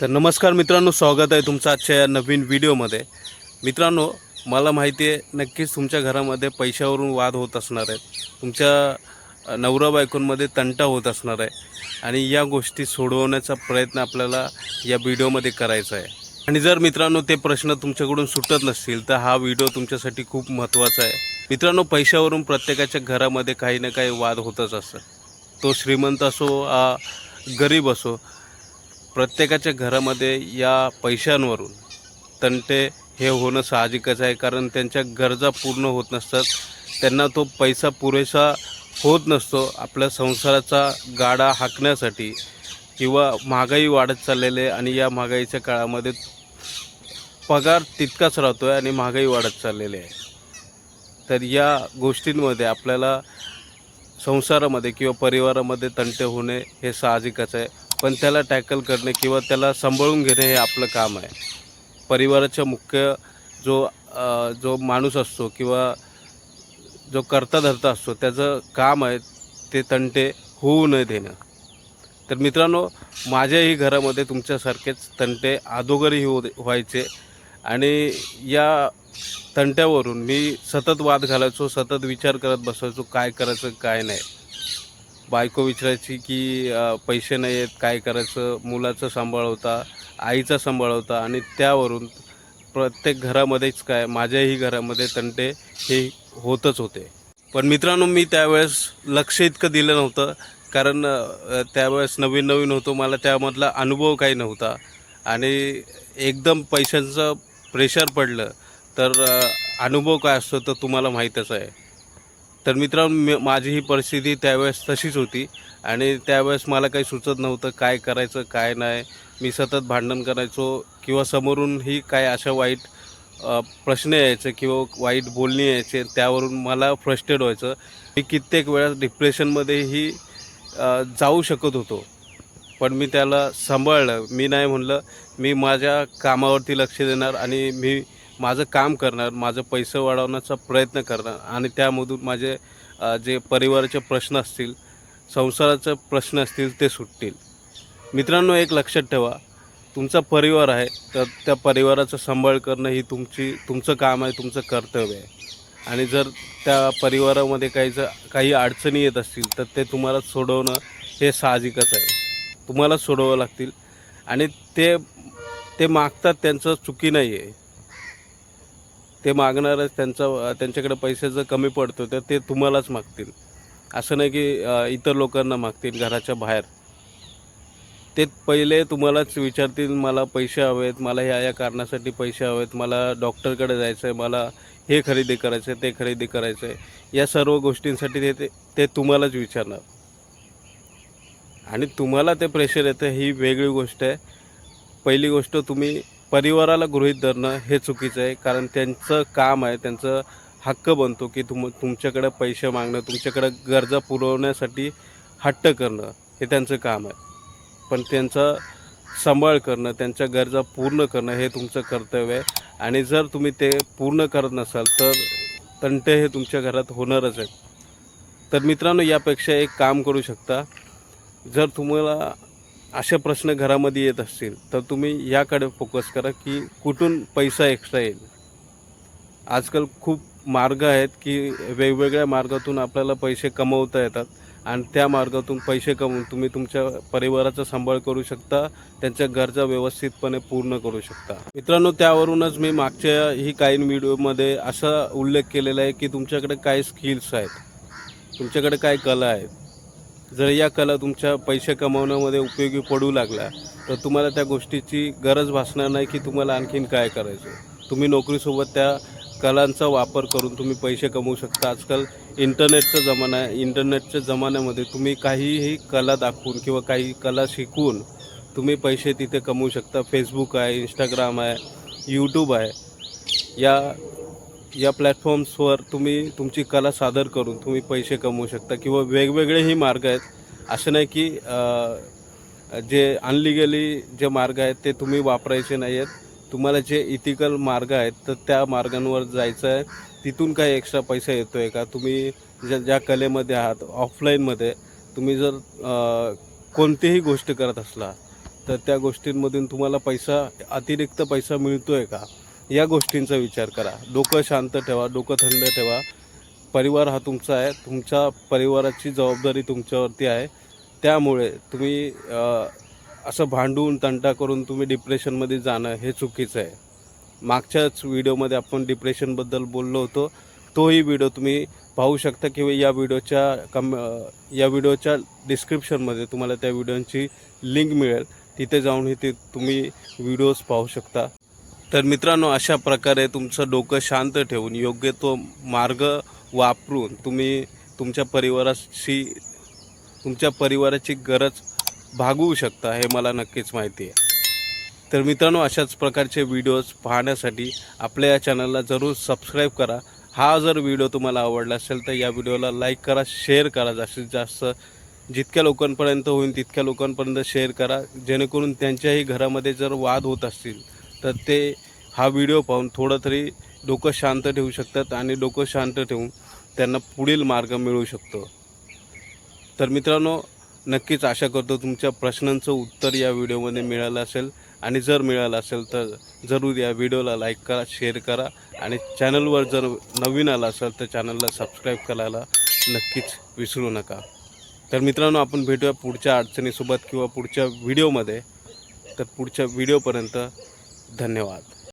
तर नमस्कार मित्रांनो स्वागत आहे तुमचं आजच्या या नवीन व्हिडिओमध्ये. मित्रांनो मला माहिती आहे नक्कीच तुमच्या घरामध्ये पैशावरून वाद होत असणार आहेत. तुमच्या नवरा बायकोंमध्ये तंटा होत असणार आहे. आणि या गोष्टी सोडवण्याचा प्रयत्न आपल्याला या व्हिडिओमध्ये करायचा आहे. आणि जर मित्रांनो ते प्रश्न तुमच्याकडून सुटत नसतील तर हा व्हिडिओ तुमच्यासाठी खूप महत्त्वाचा आहे. मित्रांनो पैशावरून प्रत्येकाच्या घरामध्ये काही ना काही वाद होतच असतात. तो श्रीमंत असो गरीब असो प्रत्येकाच्या घरामध्ये या पैशांवरून तंटे हे होणं साहजिकच आहे कारण त्यांच्या गरजा पूर्ण होत नसतात. त्यांना तो पैसा पुरेसा होत नसतो. आपल्या संसाराचा गाडा हाकण्यासाठी किंवा महागाई वाढत चाललेली आहे आणि या महागाईच्या काळामध्ये पगार तितकाच राहतो आहे आणि महागाई वाढत चाललेली आहे. तर या गोष्टींमध्ये आपल्याला संसारामध्ये किंवा परिवारामध्ये तंटे होणे हे साहजिकच आहे. पण त्याला टॅकल करणे किंवा त्याला सांभाळून घेणे हे आपलं काम आहे. परिवाराचा मुख्य जो जो माणूस असतो किंवा जो करता धरता असतो त्याचं काम आहे ते तंटे होऊ न देणं. तर मित्रांनो माझ्याही घरामध्ये तुमच्यासारखेच तंटे अदोगरही हो व्हायचे आणि या तंट्यावरून मी सतत वाद घालायचो सतत विचार करत बसायचो काय करायचं काय नाही. बायको विचारायची की पैसे नाही आहेत काय करायचं? मुलाचं सांभाळ होता आईचा सांभाळ होता आणि त्यावरून प्रत्येक घरामध्येच काय माझ्याही घरामध्ये तंटे हे होतच होते. पण मित्रांनो मी त्यावेळेस लक्ष इतकं दिलं नव्हतं. कारण त्यावेळेस नवीन नवीन होतो मला त्यामधला अनुभव काही नव्हता. आणि एकदम पैशांचं प्रेशर पडलं. तर अनुभव काय असतो तर तुम्हाला माहीतच आहे. तर मित्रांनो माझी ही परिस्थिती त्यावेळेस तशीच होती. आणि त्यावेळेस मला काही सुचत नव्हतं काय करायचं काय नाही. मी सतत भांडण करायचो किंवा समोरूनही काय अशा वाईट प्रश्न यायचे किंवा वाईट बोलणी यायचे त्यावरून मला फ्रस्ट्रेट व्हायचं. मी कित्येक वेळा डिप्रेशनमध्येही जाऊ शकत होतो. पण मी त्याला सांभाळलं. मी नाही म्हणलं मी माझ्या कामावरती लक्ष देणार आणि मी माझं काम करणार माझं पैसे वाढवण्याचा प्रयत्न करणार आणि त्यामधून माझे जे परिवाराचे प्रश्न असतील संसाराचे प्रश्न असतील ते सुटतील. मित्रांनो एक लक्षात ठेवा तुमचा परिवार आहे तर त्या परिवाराचं सांभाळ करणं ही तुमची तुमचं काम आहे तुमचं कर्तव्य आहे. आणि जर त्या परिवारामध्ये काही जर काही अडचणी येत असतील तर ते तुम्हाला सोडवणं हे साहजिकच आहे. तुम्हाला सोडवावं लागतील आणि ते ते मागतात त्यांचं चुकी नाही आहे ते मागणारच त्यांचा त्यांच्याकडे पैसे जर कमी पडतो तर ते तुम्हालाच मागतील. असं नाही की इतर लोकांना मागतील घराच्या बाहेर. ते पहिले तुम्हालाच विचारतील मला पैसे हवेत मला ह्या या कारणासाठी पैसे हवेत मला डॉक्टरकडे जायचं आहे मला हे खरेदी करायचं आहे ते खरेदी करायचं आहे या सर्व गोष्टींसाठी ते- ते ते तुम्हालाच विचारणार. आणि तुम्हाला ते प्रेशर येतं ही वेगळी गोष्ट आहे. पहिली गोष्ट तुम्ही परिवाराला गृहित धरणं हे चुकीचं आहे कारण त्यांचं काम आहे त्यांचं हक्क बनतो की तुम तुमच्याकडं पैसे मागणं तुमच्याकडं गरजा पुरवण्यासाठी हट्ट करणं हे त्यांचं काम आहे. पण त्यांचा सांभाळ करणं त्यांच्या गरजा पूर्ण करणं हे तुमचं कर्तव्य आहे. आणि जर तुम्ही ते पूर्ण करत नसाल तर तंटे हे तुमच्या घरात होणारच आहेत. तर मित्रांनो यापेक्षा एक काम करू शकता. जर तुम्हाला असे प्रश्न घरामध्ये येत असतील तर तुम्ही याकडे फोकस करा की कुठून पैसा एक्स्ट्रा येईल. आजकाल खूप मार्ग आहेत की वेगवेगळ्या मार्गातून आपल्याला पैसे कमवता येतात आणि त्या मार्गातून पैसे कमवून तुम्ही तुमच्या परिवाराचा सांभाळ करू शकता त्यांच्या गरजा व्यवस्थितपणे पूर्ण करू शकता. मित्रांनो त्यावरूनच मी मागच्या ही काही व्हिडिओमध्ये असा उल्लेख केलेला आहे की तुमच्याकडे काय स्किल्स आहेत तुमच्याकडे काय कला आहेत जर या कला तुमच्या पैसे कमावण्यामध्ये उपयोगी पडू लागल्या तर तुम्हाला त्या गोष्टीची गरज भासणार नाही की तुम्हाला आणखीन काय करायचं तुम्ही नोकरीसोबत त्या कलांचा वापर करून तुम्ही पैसे कमवू शकता. आजकाल इंटरनेटचा जमाना आहे. इंटरनेटच्या जमान्यामध्ये तुम्ही काहीही कला दाखवून किंवा काही कला शिकून तुम्ही पैसे तिथे कमवू शकता. फेसबुक आहे इंस्टाग्राम आहे यूट्यूब आहे. या या प्लॅटफॉर्म्सवर तुम्ही तुमची कला सादर करून तुम्ही पैसे कमवू शकता किंवा वेगवेगळेही मार्ग आहेत. असं नाही की जे जे अनलिगली जे मार्ग आहेत ते तुम्ही वापरायचे नाही आहेत तुम्हाला जे इथिकल मार्ग आहेत तर त्या मार्गांवर जायचं आहे. तिथून काही एक्स्ट्रा पैसा येतो आहे का? तुम्ही ज्या ज्या कलेमध्ये आहात ऑफलाईनमध्ये तुम्ही जर कोणतीही गोष्ट करत असला तर त्या गोष्टींमधून तुम्हाला पैसा अतिरिक्त पैसा मिळतो आहे का? या गोष्टींचा विचार करा. डोकं शांत ठेवा डोकं थंड ठेवा. परिवार हा तुमचा आहे. तुमच्या परिवाराची जबाबदारी तुमच्यावरती आहे. त्यामुळे तुम्ही असं भांडून तंटा करून तुम्ही डिप्रेशनमध्ये जाणं हे चुकीचं आहे. मागच्याच व्हिडिओमध्ये आपण डिप्रेशनबद्दल बोललो होतो. तोही व्हिडिओ तुम्ही पाहू शकता किंवा या व्हिडिओच्या कम या व्हिडिओच्या डिस्क्रिप्शनमध्ये तुम्हाला त्या व्हिडिओची लिंक मिळेल. तिथे जाऊनही ते तुम्ही व्हिडिओज पाहू शकता. तर मित्रांनो अशा प्रकारे तुमचं डोकं शांत ठेवून योग्य तो मार्ग वापरून तुम्ही तुमच्या परिवाराशी तुमच्या परिवाराची गरज भागवू शकता हे मला नक्कीच माहिती आहे. तर मित्रांनो अशाच प्रकारचे व्हिडिओज पाहण्यासाठी आपल्या या चॅनलला जरूर सबस्क्राईब करा. हा जर व्हिडिओ तुम्हाला आवडला असेल तर या व्हिडिओला लाईक करा शेअर करा. जास्तीत जास्त जितक्या लोकांपर्यंत होईल तितक्या लोकांपर्यंत शेअर करा. जेणेकरून त्यांच्याही घरामध्ये जर वाद होत असतील तर ते हा व्हिडिओ पाहून थोडं तरी डोकं शांत ठेवू शकतात आणि डोकं शांत ठेवून त्यांना पुढील मार्ग मिळू शकतो. तर मित्रांनो नक्कीच आशा करतो तुमच्या प्रश्नांचं उत्तर या व्हिडिओमध्ये मिळालं असेल. आणि जर मिळालं असेल तर जरूर या व्हिडिओला लाईक करा शेअर करा. आणि चॅनलवर जर नवीन आला असेल तर चॅनलला सबस्क्राईब करायला नक्कीच विसरू नका. तर मित्रांनो आपण भेटूया पुढच्या अडचणीसोबत किंवा पुढच्या व्हिडिओमध्ये तर पुढच्या व्हिडिओपर्यंत धन्यवाद.